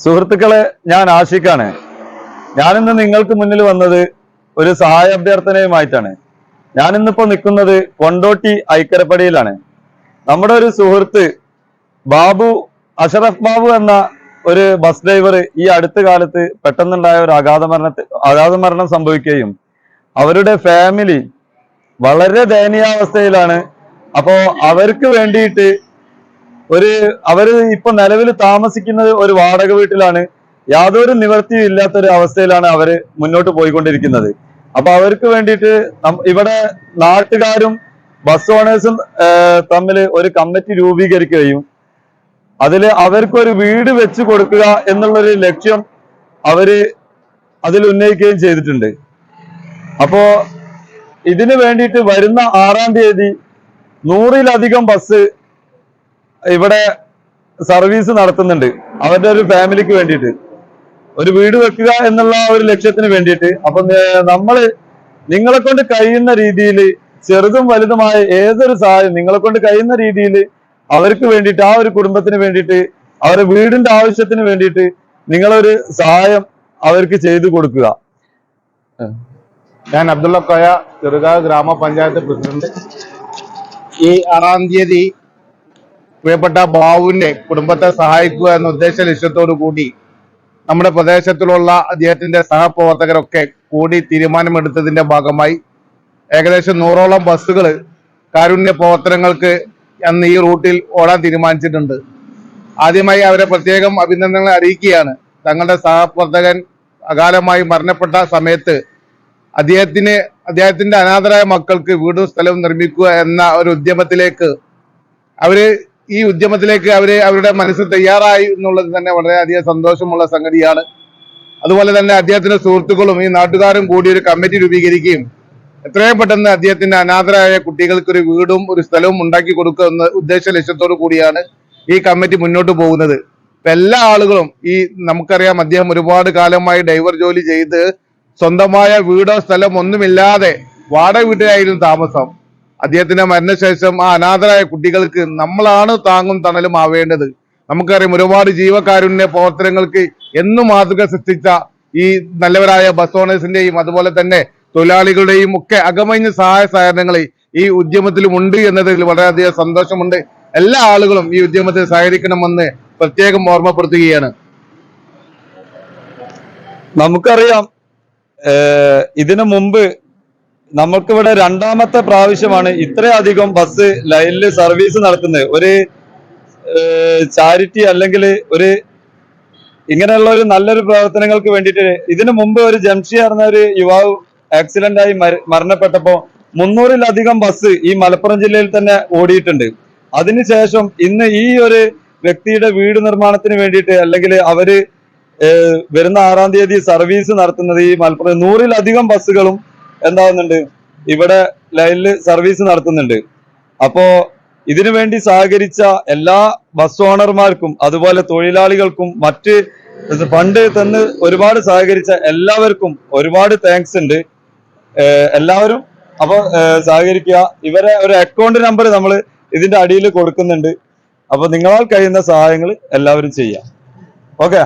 സുഹൃത്തുക്കളെ ഞാൻ ആഷിഖാണ് ഞാനിന്ന് നിങ്ങൾക്ക് മുന്നിൽ വന്നത് ഒരു സഹായ അഭ്യർത്ഥനയുമായിട്ടാണ്. ഞാനിന്നിപ്പോ നിൽക്കുന്നത് കൊണ്ടോട്ടി ഐക്കരപ്പടിയിലാണ്. നമ്മുടെ ഒരു സുഹൃത്ത് ബാബു അഷറഫ് ബാബു എന്ന ഒരു ബസ് ഡ്രൈവർ ഈ അടുത്ത കാലത്ത് പെട്ടെന്നുണ്ടായ ഒരു അഗാധ മരണത്തെ അഗാധ മരണം സംഭവിക്കുകയും അവരുടെ ഫാമിലി വളരെ ദയനീയാവസ്ഥയിലാണ്. അപ്പോ അവർക്ക് വേണ്ടിയിട്ട് ഒരു അവർ ഇപ്പൊ നിലവിൽ താമസിക്കുന്നത് ഒരു വാടക വീട്ടിലാണ്. യാതൊരു നിവൃത്തിയും ഇല്ലാത്ത ഒരു അവസ്ഥയിലാണ് അവർ മുന്നോട്ട് പോയിക്കൊണ്ടിരിക്കുന്നത്. അപ്പൊ അവർക്ക് വേണ്ടിയിട്ട് ഇവിടെ നാട്ടുകാരും ബസ് ഓണേഴ്സും തമ്മിൽ ഒരു കമ്മിറ്റി രൂപീകരിക്കുകയും അതിൽ അവർക്കൊരു വീട് വെച്ച് കൊടുക്കുക എന്നുള്ളൊരു ലക്ഷ്യം അവർ അതിൽ ഉന്നയിക്കുകയും ചെയ്തിട്ടുണ്ട്. അപ്പോ ഇതിനു വേണ്ടിയിട്ട് വരുന്ന ആറാം തീയതി നൂറിലധികം ബസ് ഇവിടെ സർവീസ് നടത്തുന്നുണ്ട്. അവരുടെ ഒരു ഫാമിലിക്ക് വേണ്ടിയിട്ട്. ഒരു വീട് വെക്കുക എന്നുള്ള ഒരു ലക്ഷ്യത്തിന് വേണ്ടിയിട്ട്. അപ്പൊ നമ്മൾ നിങ്ങളെ കൊണ്ട് കഴിയുന്ന രീതിയിൽ ചെറുതും വലുതുമായ ഏതൊരു സഹായം നിങ്ങളെ കൊണ്ട് കഴിയുന്ന രീതിയിൽ അവർക്ക് വേണ്ടിയിട്ട് ആ ഒരു കുടുംബത്തിന് വേണ്ടിയിട്ട് അവരുടെ വീടിന്റെ ആവശ്യത്തിന് വേണ്ടിയിട്ട് നിങ്ങളൊരു സഹായം അവർക്ക് ചെയ്തു കൊടുക്കുക. ഞാൻ അബ്ദുള്ള കോയ ചെറുകാവ് ഗ്രാമപഞ്ചായത്ത് പ്രസിഡന്റ്. ഈ ആറാം തീയതി പ്രിയപ്പെട്ട ബാബുവിന്റെ കുടുംബത്തെ സഹായിക്കുക എന്ന ഉദ്ദേശ ലക്ഷ്യത്തോടു കൂടി നമ്മുടെ പ്രദേശത്തിലുള്ള അദ്ദേഹത്തിന്റെ സഹപ്രവർത്തകരൊക്കെ കൂടി തീരുമാനമെടുത്തതിന്റെ ഭാഗമായി ഏകദേശം നൂറോളം ബസ്സുകൾ കാരുണ്യ പ്രവർത്തനങ്ങൾക്ക് അന്ന് ഈ റൂട്ടിൽ ഓടാൻ തീരുമാനിച്ചിട്ടുണ്ട്. ആദ്യമായി അവരെ പ്രത്യേകം അഭിനന്ദനങ്ങൾ അറിയിക്കുകയാണ്. തങ്ങളുടെ സഹപ്രവർത്തകൻ അകാലമായി മരണപ്പെട്ട സമയത്ത് അദ്ദേഹത്തിന് അദ്ദേഹത്തിന്റെ അനാഥരായ മക്കൾക്ക് വീടും സ്ഥലവും നിർമ്മിക്കുക എന്ന ഒരു ഉദ്യമത്തിലേക്ക് അവർ ഈ ഉദ്യമത്തിലേക്ക് അവരെ അവരുടെ മനസ്സ് തയ്യാറായി എന്നുള്ളത് തന്നെ വളരെയധികം സന്തോഷമുള്ള സംഗതിയാണ്. അതുപോലെ തന്നെ അദ്ദേഹത്തിന്റെ സുഹൃത്തുക്കളും ഈ നാട്ടുകാരും കൂടി ഒരു കമ്മിറ്റി രൂപീകരിക്കുകയും എത്രയും പെട്ടെന്ന് അദ്ദേഹത്തിന്റെ അനാഥരായ കുട്ടികൾക്ക് ഒരു വീടും ഒരു സ്ഥലവും ഉണ്ടാക്കി കൊടുക്കുക എന്ന ഉദ്ദേശ ലക്ഷ്യത്തോടു കൂടിയാണ് ഈ കമ്മിറ്റി മുന്നോട്ട് പോകുന്നത്. എല്ലാ ആളുകളും ഈ നമുക്കറിയാം അദ്ദേഹം ഒരുപാട് കാലമായി ഡൈവർ ജോലി ചെയ്ത് സ്വന്തമായ വീടോ സ്ഥലം ഒന്നുമില്ലാതെ വാടക വീട്ടിലായിരുന്നു താമസം. അദ്ദേഹത്തിന്റെ മരണശേഷം ആ അനാഥരായ കുട്ടികൾക്ക് നമ്മളാണ് താങ്ങും തണലും ആവേണ്ടത്. നമുക്കറിയാം ഒരുപാട് ജീവകാരുണ്യ പ്രവർത്തനങ്ങൾക്ക് എന്നും മാതൃക സൃഷ്ടിച്ച ഈ നല്ലവരായ ബസ് ഓണേഴ്സിന്റെയും അതുപോലെ തന്നെ തൊഴിലാളികളുടെയും ഒക്കെ അകമഞ്ഞ സഹായ സഹകരണങ്ങൾ ഈ ഉദ്യമത്തിലും ഉണ്ട് എന്നതിൽ വളരെയധികം സന്തോഷമുണ്ട്. എല്ലാ ആളുകളും ഈ ഉദ്യമത്തിൽ സഹകരിക്കണമെന്ന് പ്രത്യേകം ഓർമ്മപ്പെടുത്തുകയാണ്. നമുക്കറിയാം ഇതിനു മുമ്പ് നമുക്കിവിടെ രണ്ടാമത്തെ പ്രാവശ്യമാണ് ഇത്രയധികം ബസ് ലൈനിൽ സർവീസ് നടത്തുന്നത്. ഒരു ചാരിറ്റി അല്ലെങ്കിൽ ഒരു ഇങ്ങനെയുള്ള ഒരു നല്ലൊരു പ്രവർത്തനങ്ങൾക്ക് വേണ്ടിയിട്ട് ഇതിനു മുമ്പ് ഒരു ജംഷി പറഞ്ഞ ഒരു യുവാവ് ആക്സിഡന്റ് ആയി മരണപ്പെട്ടപ്പോൾ മരണപ്പെട്ടപ്പോ മുന്നൂറിലധികം ബസ് ഈ മലപ്പുറം ജില്ലയിൽ തന്നെ ഓടിയിട്ടുണ്ട്. അതിനുശേഷം ഇന്ന് ഈ ഒരു വ്യക്തിയുടെ വീട് നിർമ്മാണത്തിന് വേണ്ടിയിട്ട് അല്ലെങ്കിൽ അവർ വരുന്ന ആറാം തീയതി സർവീസ് നടത്തുന്നത് ഈ മലപ്പുറം നൂറിലധികം ബസ്സുകളും എന്താവുന്നുണ്ട്? ഇവിടെ ലൈനിൽ സർവീസ് നടത്തുന്നുണ്ട്. അപ്പോ ഇതിനു വേണ്ടി സഹകരിച്ച എല്ലാ ബസ് ഓണർമാർക്കും അതുപോലെ തൊഴിലാളികൾക്കും മറ്റ് പണ്ട് തന്ന് ഒരുപാട് സഹകരിച്ച എല്ലാവർക്കും ഒരുപാട് താങ്ക്സ് ഉണ്ട്. എല്ലാവരും അപ്പൊ സഹകരിക്കുക. ഇവരെ ഒരു അക്കൗണ്ട് നമ്പർ നമ്മൾ ഇതിന്റെ അടിയിൽ കൊടുക്കുന്നുണ്ട്. അപ്പൊ നിങ്ങളാൽ കഴിയുന്ന സഹായങ്ങൾ എല്ലാവരും ചെയ്യാം. ഓക്കെ